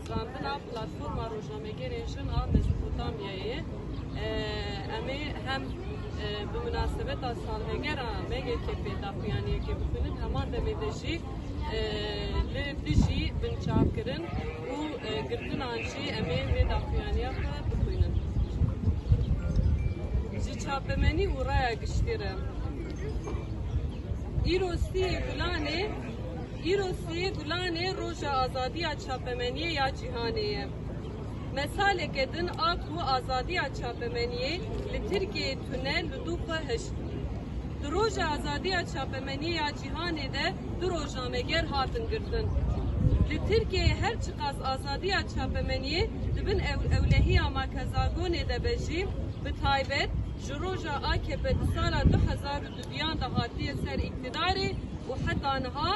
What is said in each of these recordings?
hezrandina platforma rojnamegerên jin a Mezopotamyayê e, em ê hem e, bi münasebeta salvegera MGKP daxuyaniyekê bixwînin heman demê de jî e, li dijî binçavkirin û e, girtinan jî em ê vê daxuyaniya xwe bixwînin. Ji çapemenî û raya giştî re Îrosî Gulanê Ya cîhanê ye. Mesaleke din a ku azadiya çapemeniyê li Tirkiyeyê tune li dû xwe hişt. Di roja azadiya çapemeniyê ya cîhanê de du rojameger hatin girtin. Li Tirkiyeyê her çiqas azadiya çapemeniyê dibin ew ewlehiya makezagonê de bejî bi taybet ji roja AKP di sala 2022 da hatiye ser iktidarê û heta niha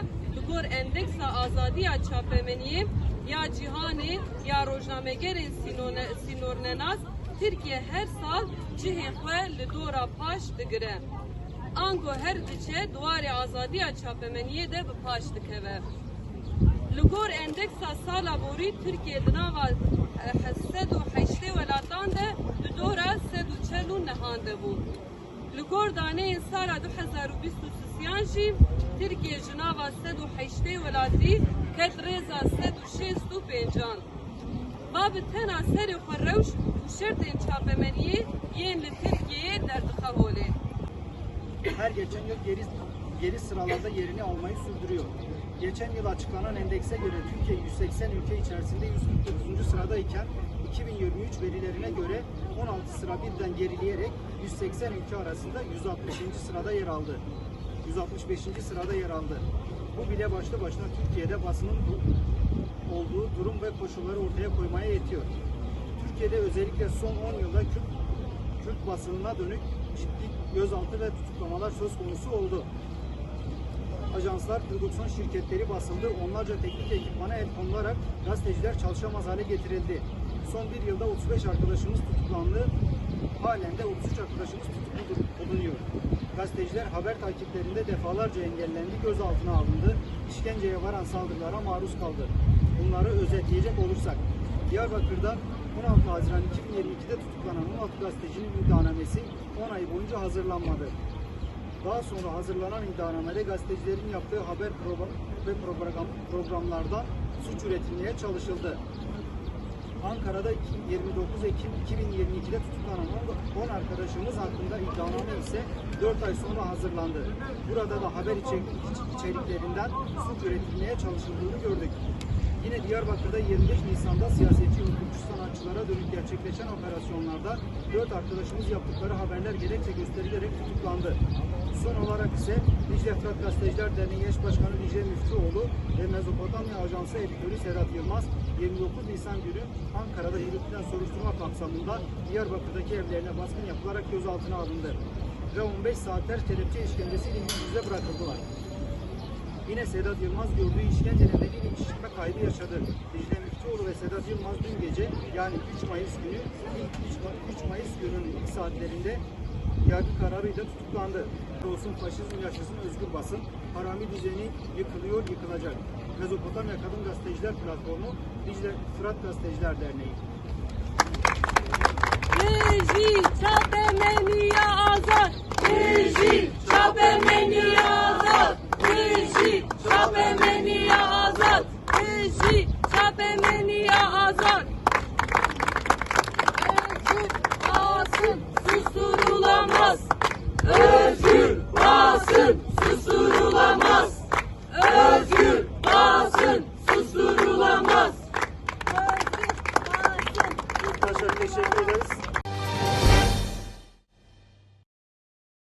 gor endeksa azadiya çapemeniyê ya cîhanê ya rojnamegerên sînone- sînornenas Tirkiye her sal cihê xwe li dora paş digire. Ango her diçe duwarê azadiya çapemeniyê de bi paş dikeve. Li gor endeksa sala borî Tirkiye di nava sed û heştê welatan de di dora sed û çel gor daneyên sala 2023 jî Tirkiye ji nava sed û heştê welatî ket rêza sed û şêst û pêncan. Va bi tena serê xwe rewş û şertên çapemeniyê yên li Tirkiyeyê derdixe holê. her geçen yıl geri, geri sıralarda yerini almayı sürdürüyor. Geçen yıl açıklanan endekse göre Türkiye 180 ülke içerisinde 149. sıradayken 2023 verilerine göre 16 sıra birden gerileyerek 180 ülke arasında 160. sırada yer aldı. 165. sırada yer aldı. Bu bile başlı başına Türkiye'de basının olduğu durum ve koşulları ortaya koymaya yetiyor. Türkiye'de özellikle son 10 yılda Kürt Kürt basınına dönük ciddi gözaltı ve tutuklamalar söz konusu oldu. Ajanslar, prodüksiyon şirketleri basıldı, onlarca teknik ekipmana el konularak gazeteciler çalışamaz hale getirildi. Son bir yılda 35 arkadaşımız tutuklandı, halen de 33 arkadaşımız tutuklu bulunuyor. Gazeteciler haber takiplerinde defalarca engellendi, gözaltına alındı, işkenceye varan saldırılara maruz kaldı. Bunları özetleyecek olursak, Diyarbakır'da 16 Haziran 2022'de tutuklanan 16 gazetecinin iddianamesi 10 ay boyunca hazırlanmadı. Daha sonra hazırlanan iddianamede gazetecilerin yaptığı haber ve program, programlardan suç üretilmeye çalışıldı. Ankara'da 29 Ekim 2022'de tutuklanan 10 arkadaşımız hakkında iddianame ise 4 ay sonra hazırlandı. Burada da haber içerik, içeriklerinden suç üretilmeye çalışıldığını gördük. Yine Diyarbakır'da 25 Nisan'da siyasetçi hukukçu sanatçılara dönük gerçekleşen operasyonlarda 4 arkadaşımız yaptıkları haberler gerekçe gösterilerek tutuklandı. Son olarak ise Dicle Fırat Gazeteciler Derneği Eş Başkanı Dicle Müftüoğlu ve Mezopotamya Ajansı editörü Serhat Yılmaz 29 Nisan günü Ankara'da yürütülen soruşturma kapsamında Diyarbakır'daki evlerine baskın yapılarak gözaltına alındı ve 15 saatler kelepçe işkencesiyle yüz yüze bırakıldılar. Yine Sedat Yılmaz gördüğü işkence nedeniyle işitme kaybı yaşadı. Dicle Müftüoğlu ve Sedat Yılmaz dün gece yani 3 Mayıs günü ilk 3, Ma- 3 Mayıs gününün ilk saatlerinde yargı kararıyla tutuklandı. Olsun faşizm yaşasın özgür basın, harami düzeni yıkılıyor yıkılacak. Mezopotamya Kadın Gazeteciler Platformu, Dicle Fırat Gazeteciler Derneği. Reji çapemeniye